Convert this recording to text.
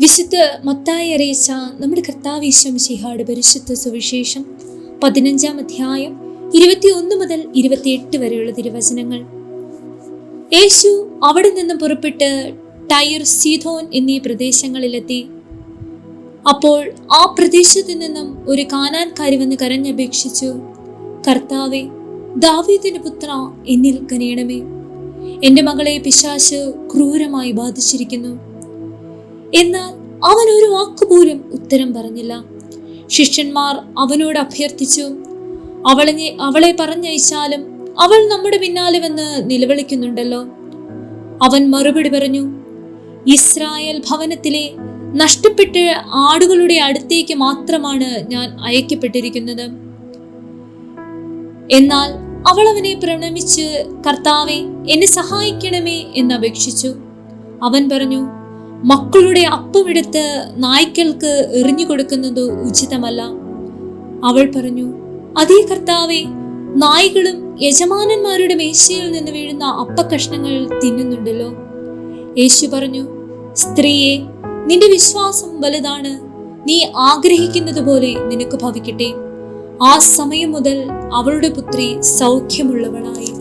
വിശുദ്ധ മത്തായി അറിയിച്ച നമ്മുടെ കർത്താവേശം ശിഹാട് പരിശുദ്ധ സുവിശേഷം പതിനഞ്ചാം അധ്യായം ഇരുപത്തിയൊന്ന് മുതൽ ഇരുപത്തിയെട്ട് വരെയുള്ള തിരുവചനങ്ങൾ. യേശു അവിടെ നിന്നും പുറപ്പെട്ട് ടയർ സീതോൻ എന്നീ പ്രദേശങ്ങളിലെത്തി. അപ്പോൾ ആ പ്രദേശത്തു നിന്നും ഒരു കാനാൻകാരി വന്ന് കരഞ്ഞപേക്ഷിച്ചു കർത്താവെ ദാവീദിന്റെ പുത്ര എന്നിൽ കനിയണമേ എന്റെ മകളെ പിശാശ് ക്രൂരമായി ബാധിച്ചിരിക്കുന്നു. എന്നാൽ അവൻ ഒരു വാക്കുപോലും ഉത്തരം പറഞ്ഞില്ല. ശിഷ്യന്മാർ അവനോട് അഭ്യർത്ഥിച്ചു അവളെ അവളെ പറഞ്ഞയച്ചാലും അവൾ നമ്മുടെ പിന്നാലെ വന്ന് നിലവിളിക്കുന്നുണ്ടല്ലോ. അവൻ മറുപടി പറഞ്ഞു ഇസ്രായേൽ ഭവനത്തിലെ നഷ്ടപ്പെട്ട ആടുകളുടെ അടുത്തേക്ക് മാത്രമാണ് ഞാൻ അയക്കപ്പെട്ടിരിക്കുന്നത്. എന്നാൽ അവൾ അവനെ പ്രണമിച്ച് കർത്താവെ എന്നെ സഹായിക്കണമേ എന്ന് അപേക്ഷിച്ചു അവൻ പറഞ്ഞു മക്കളുടെ അപ്പമെടുത്ത് നായ്ക്കൾക്ക് എറിഞ്ഞു കൊടുക്കുന്നത് ഉചിതമല്ല. അവൾ പറഞ്ഞു അതേ കർത്താവെ നായ്കളും യജമാനന്മാരുടെ മേശയിൽ നിന്ന് വീഴുന്ന അപ്പക്കഷ്ണങ്ങൾ തിന്നുന്നുണ്ടല്ലോ. യേശു പറഞ്ഞു സ്ത്രീയെ നിന്റെ വിശ്വാസം വലുതാണ്. നീ ആഗ്രഹിക്കുന്നത് പോലെ നിനക്ക് ഭവിക്കട്ടെ. ആ സമയം മുതൽ അവളുടെ പുത്രി സൗഖ്യമുള്ളവളായി.